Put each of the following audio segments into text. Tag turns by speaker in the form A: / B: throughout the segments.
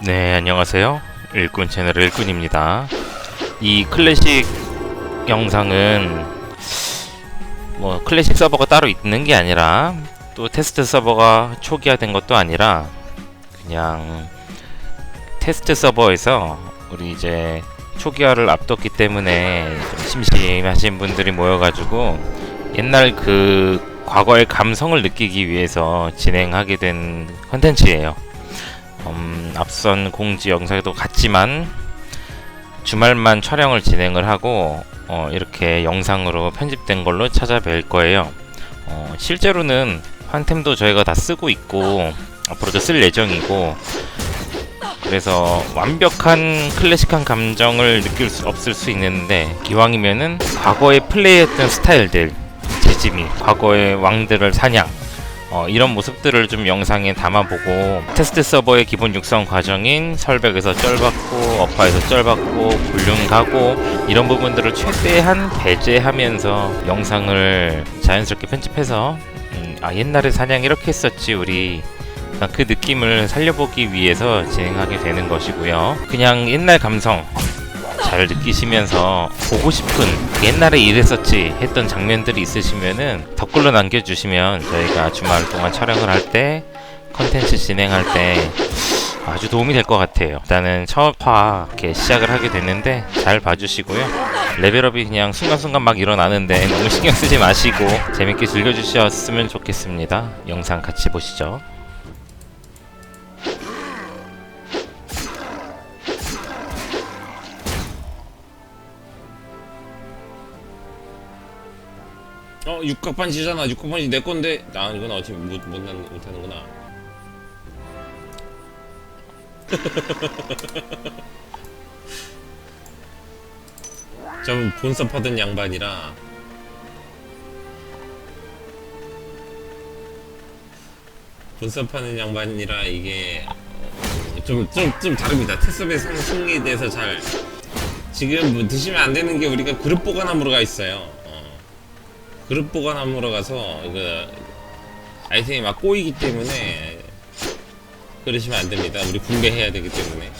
A: 네, 안녕하세요. 일꾼 채널의 일꾼입니다. 이 클래식 영상은 뭐 클래식 서버가 따로 있는 게 아니라 또 테스트 서버가 초기화된 것도 아니라 그냥 테스트 서버에서 우리 이제 초기화를 앞뒀기 때문에 좀 심심하신 분들이 모여가지고 옛날 그 과거의 감성을 느끼기 위해서 진행하게 된 컨텐츠예요. 음, 앞선 공지 영상에도 같지만 주말만 촬영을 진행을 하고 어, 이렇게 영상으로 편집된 걸로 찾아뵐 거예요. 어, 실제로는 환템도 저희가 다 쓰고 있고 앞으로도 쓸 예정이고 그래서 완벽한 클래식한 감정을 느낄 수 없을 수 있는데 기왕이면은 과거에 플레이했던 스타일들 재지미 과거의 왕들을 사냥 어, 이런 모습들을 좀 영상에 담아보고 테스트 서버의 기본 육성 과정인 설백에서 쩔받고 어파에서 쩔받고 불륜 가고 이런 부분들을 최대한 배제하면서 영상을 자연스럽게 편집해서 음, 아 옛날에 사냥 이렇게 했었지 우리. 약간 그 느낌을 살려보기 위해서 진행하게 되는 것이고요. 그냥 옛날 감성 잘 느끼시면서 보고 싶은 옛날에 이랬었지 했던 장면들이 있으시면은 댓글로 남겨주시면 저희가 주말 동안 촬영을 할 때 컨텐츠 진행할 때 아주 도움이 될 것 같아요. 일단은 첫화 이렇게 시작을 하게 됐는데 잘 봐주시고요. 레벨업이 그냥 순간순간 막 일어나는데 너무 신경 쓰지 마시고 재밌게 즐겨주셨으면 좋겠습니다. 영상 같이 보시죠.
B: 어 육각반지잖아. 육각반지 내 건데. 아 이건 어차피 못, 못, 나- 못하는구나. 좀 본섭 하던 양반이라. 본섭하는 양반이라 이게 좀좀좀 다릅니다. 테스업의 상- 승리에 대해서 잘. 지금 뭐 드시면 안 되는 게 우리가 그릇 보관함으로 가 있어요. 어. 그릇 보관함으로 가서 이거 아이템이 막 꼬이기 때문에 그러시면 안 됩니다. 우리 분배해야 되기 때문에.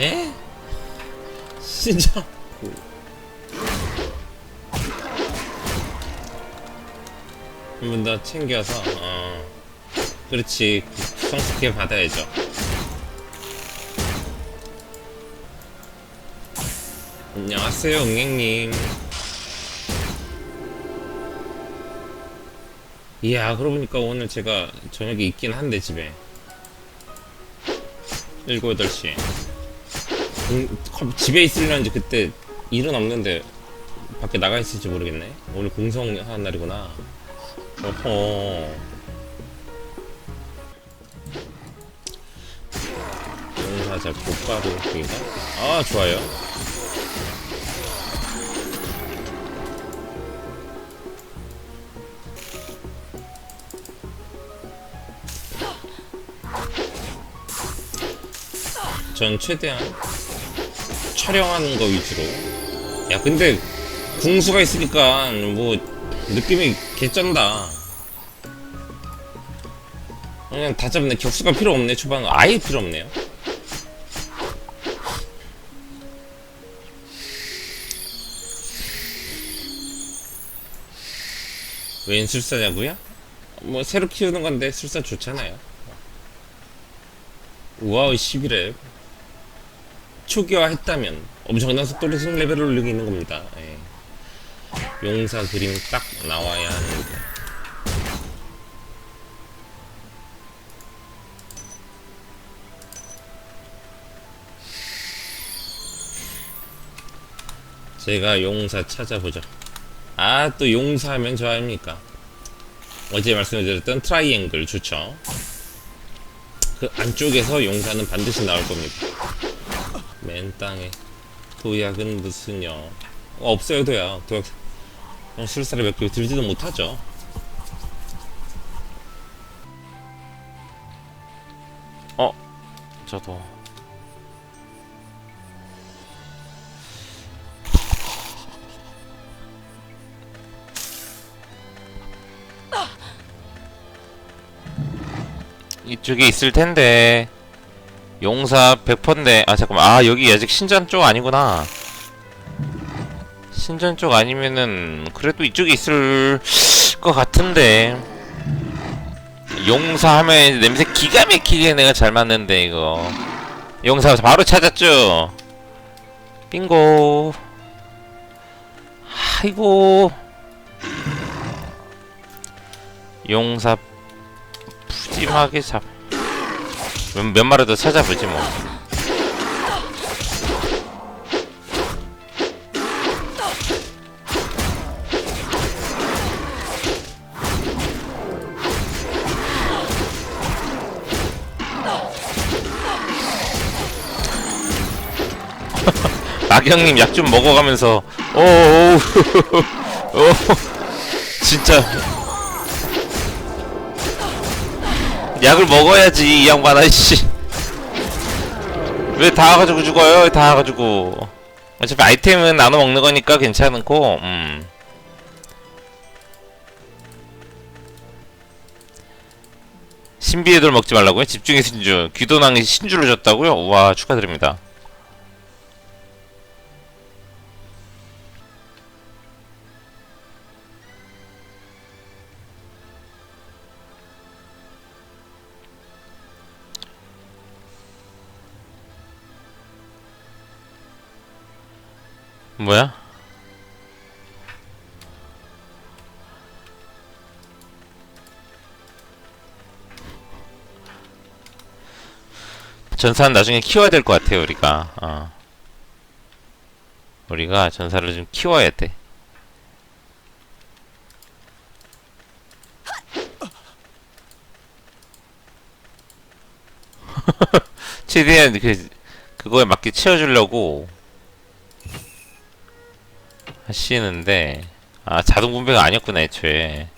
B: 에? 진짜. 한 번 더 챙겨서 어. 그렇지 성숙해 받아야죠. 안녕하세요, 응행님. 이야, 그러고 보니까 오늘 제가 저녁에 있긴 한데, 집에. 7, 8시에. 음, 컵- 집에 있으려는지 그때 일은 없는데, 밖에 나가 있을지 모르겠네. 오늘 공성하는 날이구나. 어허. 용사자 꽃가루 인가 아, 좋아요. 전 최대한 촬영하는 거 위주로. 야, 근데 궁수가 있으니까 뭐 느낌이 개쩐다. 그냥 다 잡네. 격수가 필요 없네. 초반은 아예 필요 없네요. 웬 술사냐고요? 뭐 새로 키우는 건데 술사 좋잖아요. 우와우 11회 초기화 했다면 엄청난 속도로 승 레벨을 올리고 있는 겁니다. 예. 용사 그림 딱 나와야 하는데. 제가 용사 찾아보죠. 아, 또 용사하면 저 아닙니까? 어제 말씀드렸던 트라이앵글 좋죠. 그 안쪽에서 용사는 반드시 나올 겁니다. 맨 땅에 도약은 무슨요? 어, 없어요 도약. 도약 술사를 몇 개 들지도 못하죠.
A: 어, 저도 이쪽에 있을 텐데 용사 100%인데 아 잠깐만. 아 여기 아직 신전 쪽 아니구나. 신전 쪽 아니면은 그래도 이쪽에 있을 것 같은데. 용사 하면 냄새 기가 막히게 내가 잘 맞는데 이거. 용사 바로 찾았죠? 빙고. 아이고. 용사 푸짐하게 잡 몇, 몇 마리 더 찾아보지 뭐. 낙영님 약 좀 먹어가면서 오오 오, 진짜 약을 먹어야지 이 양반 아이씨. 왜다 와가지고 죽어요? 다 와가지고. 어차피 아이템은 나눠 먹는 거니까 괜찮고 음. 신비의 돌 먹지 말라고요? 집중의 신주. 귀도낭이 신주를 줬다고요? 우와 축하드립니다 뭐야? 전사는 나중에 키워야 될 것 같아요 우리가 어. 우리가 전사를 좀 키워야 돼 최대한 그 그거에 맞게 채워주려고 하시는데 아 자동 분배가 아니었구나 애초에.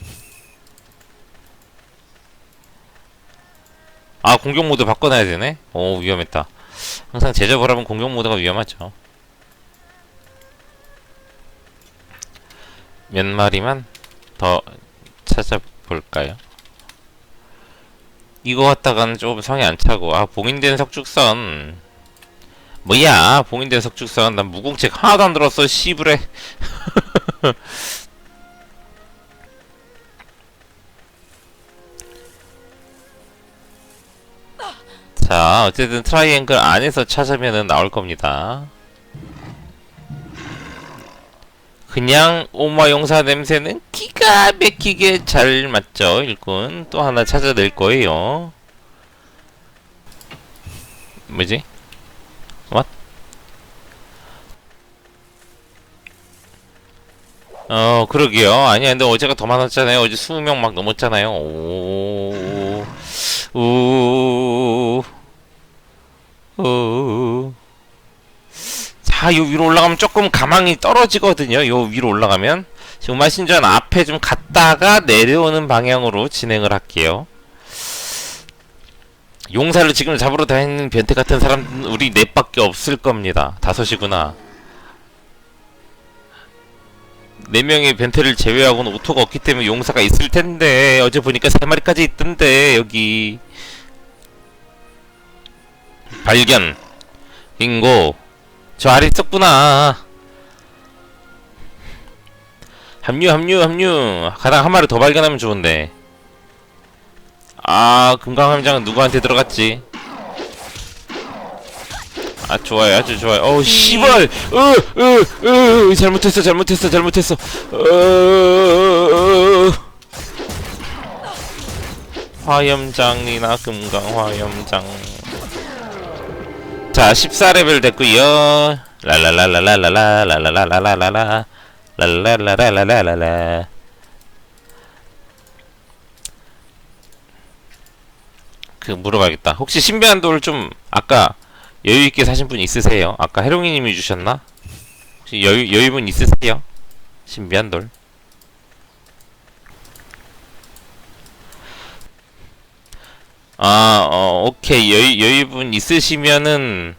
A: 아 공격 모드 바꿔놔야 되네? 오 위험했다. 항상 제접을 하면 공격 모드가 위험하죠. 몇 마리만 더 찾아볼까요? 이거 갖다가는 좀 성이 안 차고. 아 봉인된 석축선 뭐야 봉인된 석축선 난 무공책 하나도 안 들었어 씨부레. 자 어쨌든 트라이앵글 안에서 찾으면은 나올 겁니다. 그냥 오마 용사 냄새는 기가 막히게 잘 맞죠 일꾼. 또 하나 찾아낼 거예요. 뭐지? 어 그러게요 아니야 근데 어제가 더 많았잖아요 어제 20명 막 넘었잖아요 오오오 오. 자, 요 위로 올라가면 조금 가망이 떨어지거든요. 요 위로 올라가면. 지금 마신전 앞에 좀 갔다가 내려오는 방향으로 진행을 할게요. 용사를 지금 잡으러 다니는 변태 같은 사람 우리 넷밖에 없을 겁니다. 다섯이구나. 네 명의 변태를 제외하고는 오토가 없기 때문에 용사가 있을 텐데 어제 보니까 세 마리까지 있던데 여기. 발견. 빙고. 저 아래 있었구나. 합류 합류 합류. 가장 한 마리 더 발견하면 좋은데. 아 금강함장은 누구한테 들어갔지 아 좋아요. 아주 좋아요. 어우 씨발. 어어어 잘못했어 잘못했어 잘못했어. 어 화염장이나 금강 화염장. 자 14레벨 됐구요. 아까 여유 있게 사신 분 있으세요? 아까 해롱이님이 주셨나? 혹시 여유, 여유분 있으세요? 신비한 돌 아, 어, 오케이. 여유, 여유분 있으시면은,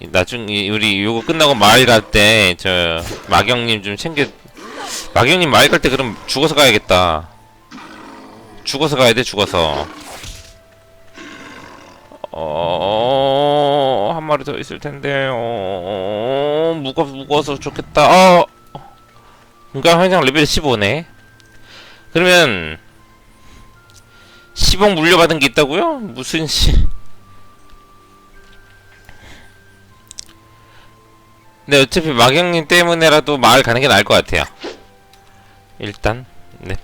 A: 나중에, 우리 요거 끝나고 마을 갈 때, 저, 마경님 좀 챙겨, 마경님 마을 갈 때 그럼 죽어서 가야겠다. 죽어서 가야 돼 죽어서 어... 한 마리 더 있을 텐데 어... 무거 무거워서 좋겠다. 어... 금강 회장 레벨 15네. 그러면 10억 물려받은 게 있다고요? 무슨 씨 근데 어차피 마경님 때문에라도 마을 가는 게 나을 것 같아요. 일단 네.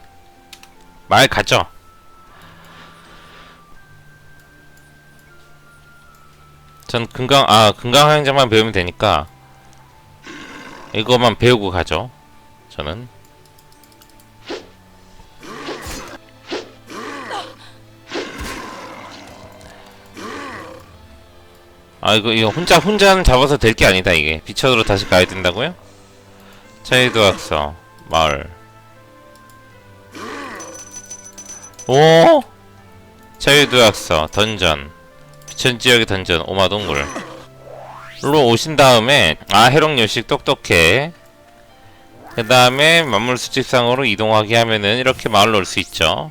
A: 마을 가죠 전 금강 아 금강 항장만 배우면 되니까 이거만 배우고 가죠. 저는. 아 이거 이거 혼자 혼자는 잡아서 될 게 아니다 이게. 비천으로 다시 가야 된다고요? 차이도 학서 마을. 오? 자유도 학서 던전 비천 지역의 던전 오마동굴. 로 오신 다음에 아 해롱 요식 똑똑해. 그 다음에 만물 수집상으로 이동하게 하면은 이렇게 마을로 올 수 있죠